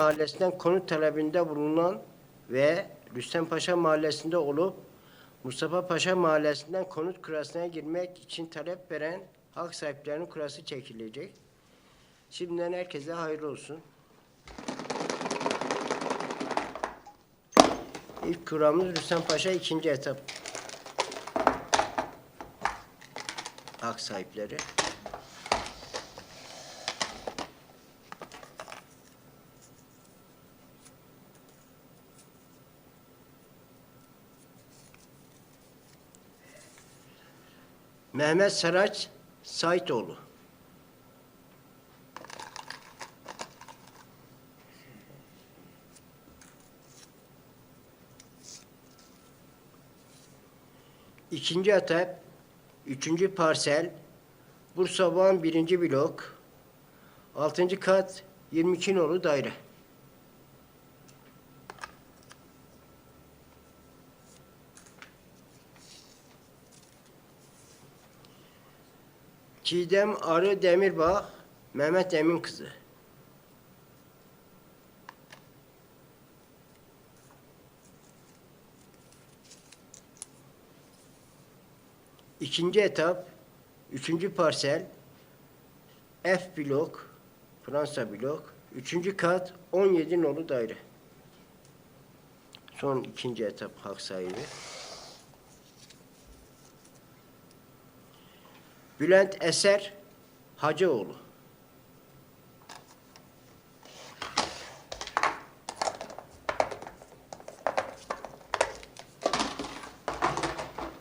Mahallesi'nden konut talebinde bulunan ve Rüstem Paşa Mahallesi'nde olup Mustafa Paşa Mahallesi'nden konut kurasına girmek için talep veren hak sahiplerinin kurası çekilecek. Şimdiden herkese hayırlı olsun. İlk kuramız Rüstem Paşa ikinci etap. Hak sahipleri. Mehmet Saraç Saitoğlu. İkinci etap, üçüncü parsel, Bursa Van birinci blok, altıncı kat, 22 nolu daire. Çiğdem Arı Demirbağ, Mehmet Emin kızı. İkinci etap, üçüncü parsel, F blok, Fransa blok, üçüncü kat, 17 nolu daire. Son ikinci etap hak sahibi. Bülent Eser Hacıoğlu.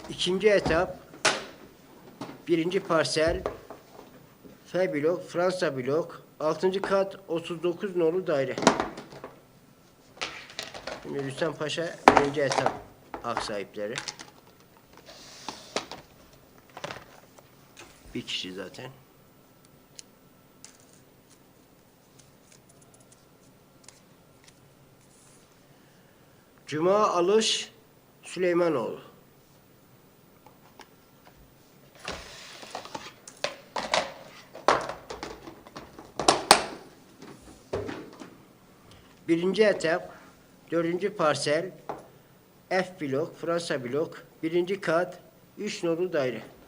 İkinci etap birinci parsel F blok, Fransa blok, altıncı kat 39 nolu daire. Şimdi Rüstem Paşa birinci etap hak sahipleri. Bir kişi zaten. Cuma Alış Süleymanoğlu. Birinci etap, dördüncü parsel, F blok, Fransa blok, birinci kat, üç nolu daire.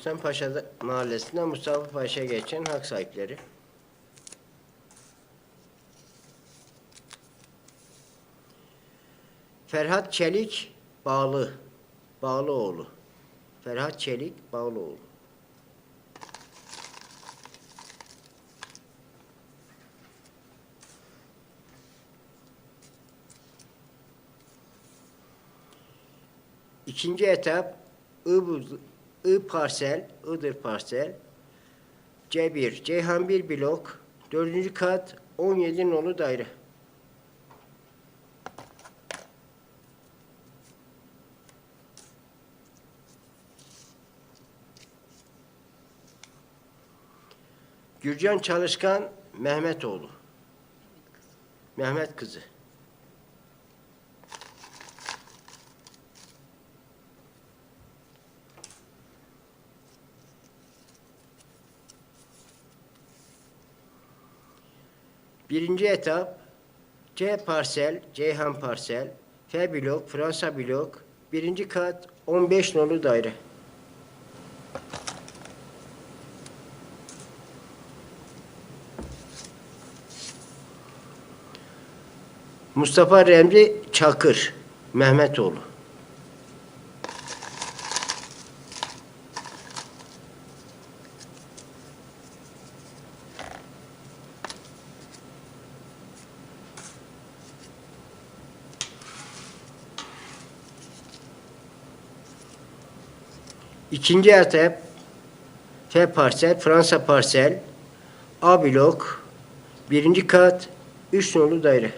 Rüstem Paşa Mahallesi'nden Mustafa Paşa geçen hak sahipleri. Ferhat Çelik Bağlı Bağlıoğlu. Ferhat Çelik Bağlıoğlu. İkinci etap Ibuz, I parsel, Iğdır parsel, C1, Ceyhan 1 blok, dördüncü kat 17 nolu daire. Gürcan Çalışkan Mehmetoğlu. Mehmet kızı. Birinci etap C parsel, Ceyhan parsel, F blok, Fransa blok, birinci kat 15 nolu daire. Mustafa Remzi Çakır, Mehmetoğlu. İkinci etap F parsel, Fransa parsel, A blok, birinci kat, üç nolu daire.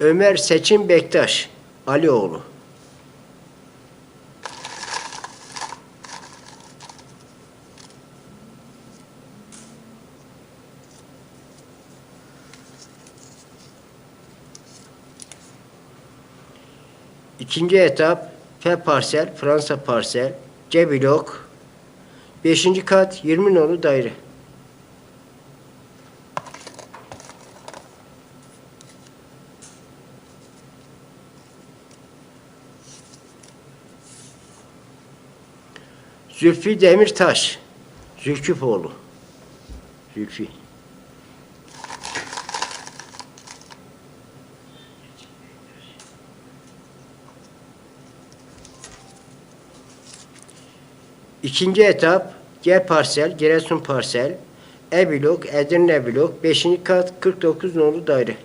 Ömer Seçim Bektaş, Alioğlu. İkinci etap F parsel, Fransa parsel, C blok. Beşinci kat 20 nolu daire. Zülfü Demirtaş, Zülküfoğlu. Zülfü. İkinci etap G parsel, Giresun parsel, E blok, Edirne blok, 5. kat 49 nolu daire.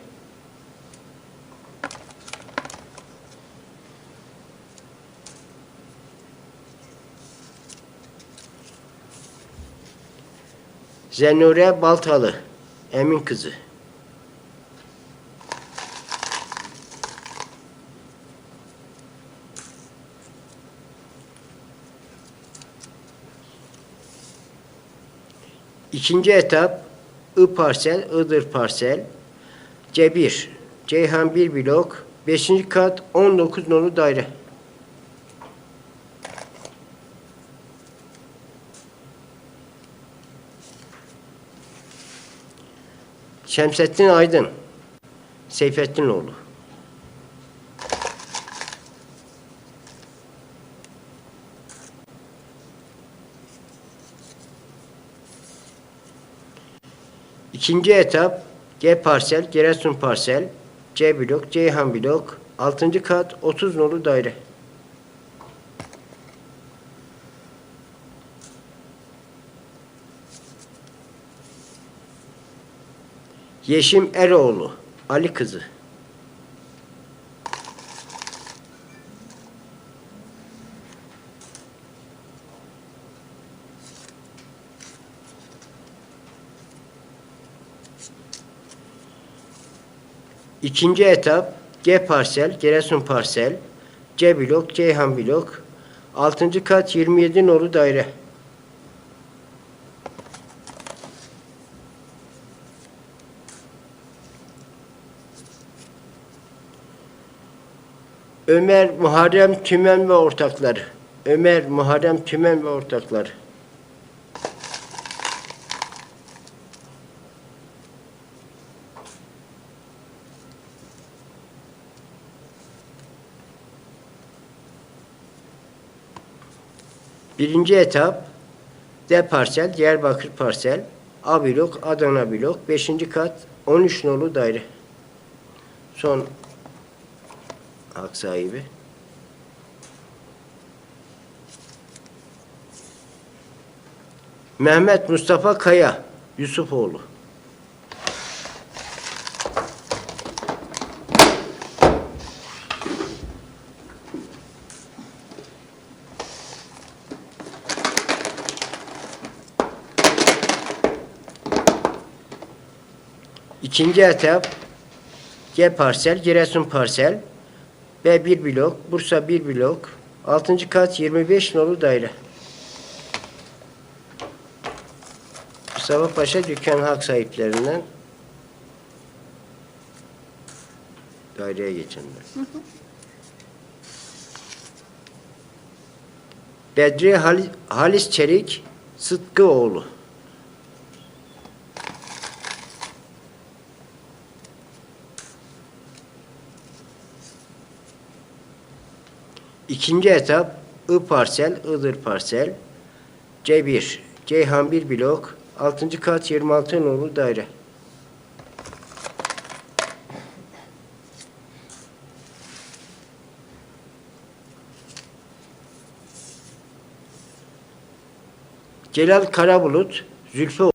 Zenure Baltalı, Emin kızı. İkinci etap I parsel, Iğdır parsel, C1, Ceyhan 1 blok, 5. kat 19 nolu daire. Şemsettin Aydın, Seyfettinoğlu. İkinci etap G parsel, Giresun parsel, C blok, Ceyhan blok, 6. kat 30 nolu daire. Yeşim Eroğlu, Ali kızı. İkinci etap G parsel, Giresun parsel, C blok, Ceyhan blok, 6. kat 27 nolu daire. Ömer Muharrem Tümen ve ortakları. Ömer Muharrem Tümen ve ortakları. Birinci etap D parsel, Diyarbakır parsel, A blok, Adana blok, 5. kat 13 nolu daire. Son hak sahibi. Mehmet Mustafa Kaya, Yusufoğlu. İkinci etap G parsel, Giresun parsel, B1 blok, Bursa 1 blok, 6. kat 25 nolu daire. Mustafa Paşa dükkan hak sahiplerinden daireye geçenler. Bedri Hal- Halis Çelik Sıtkıoğlu. İkinci etap I parsel, Iğdır parsel, C1, Ceyhan 1 blok, 6. kat 26 nolu daire. Celal Karabulut, Zülfü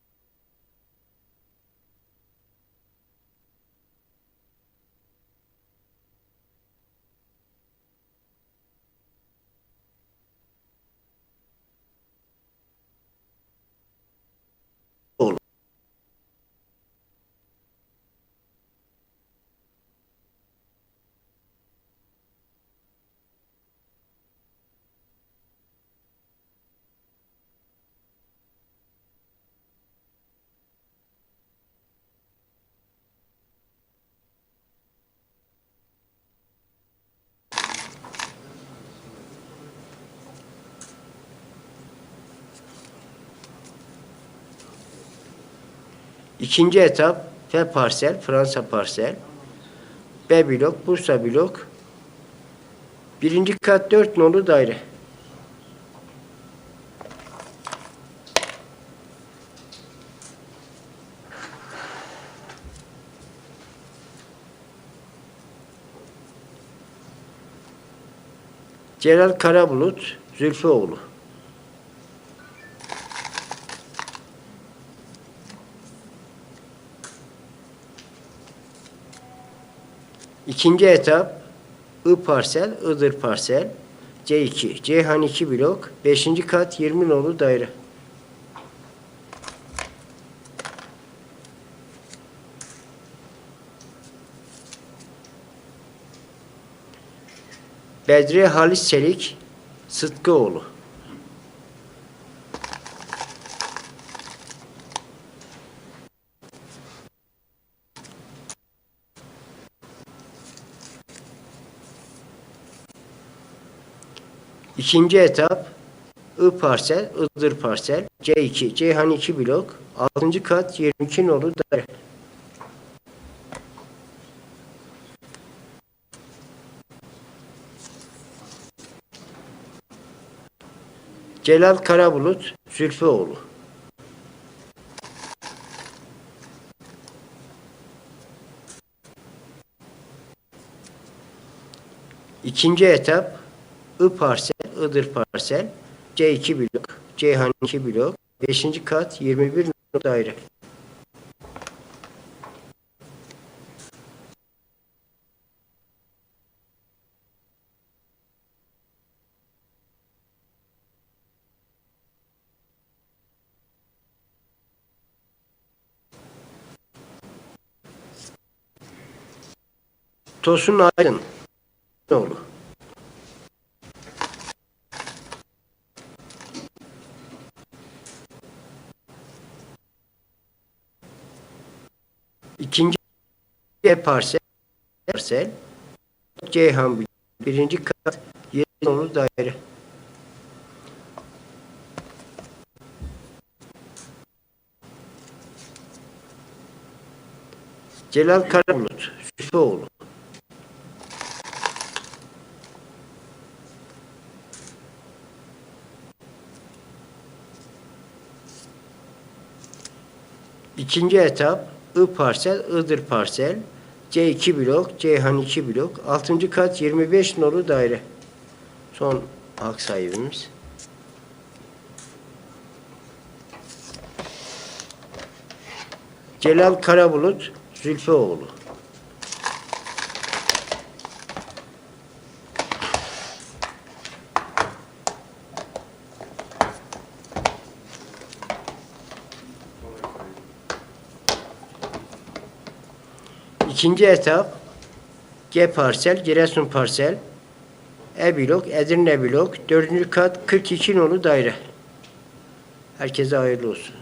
İkinci etap F parsel, Fransa parsel. B blok, Bursa blok. Birinci kat dört nolu daire. Celal Karabulut, Zülfüoğlu. İkinci etap I parsel, Iğdır parsel. C2, Ceyhan 2 blok, 5. kat 20 nolu daire. Bedri Halis Çelik, Sıtkıoğlu. İkinci etap I parsel, Iğdır parsel, C2, Ceyhan 2 blok, 6. kat 22 nolu daire. Celal Karabulut, Zülfüoğlu. İkinci etap I parsel, Iğdır parsel, C2 blok, Ceyhan 2 blok, 5. kat 21 nolu daire. Tosun Aydın. Oğlu. İkinci E parsel, parsel Ceyhan bir- birinci kat yedi nolu daire. Celal Karabulut, Süfeoğlu. İkinci etap I parsel, Iğdır parsel, C2 blok, Ceyhan 2 blok, 6. kat 25 nolu daire. Son hak sahibimiz. Celal Karabulut, Zülfüoğlu. İkinci etap G parsel, Giresun parsel, E blok, Edirne blok, dördüncü kat 42 nolu daire. Herkese hayırlı olsun.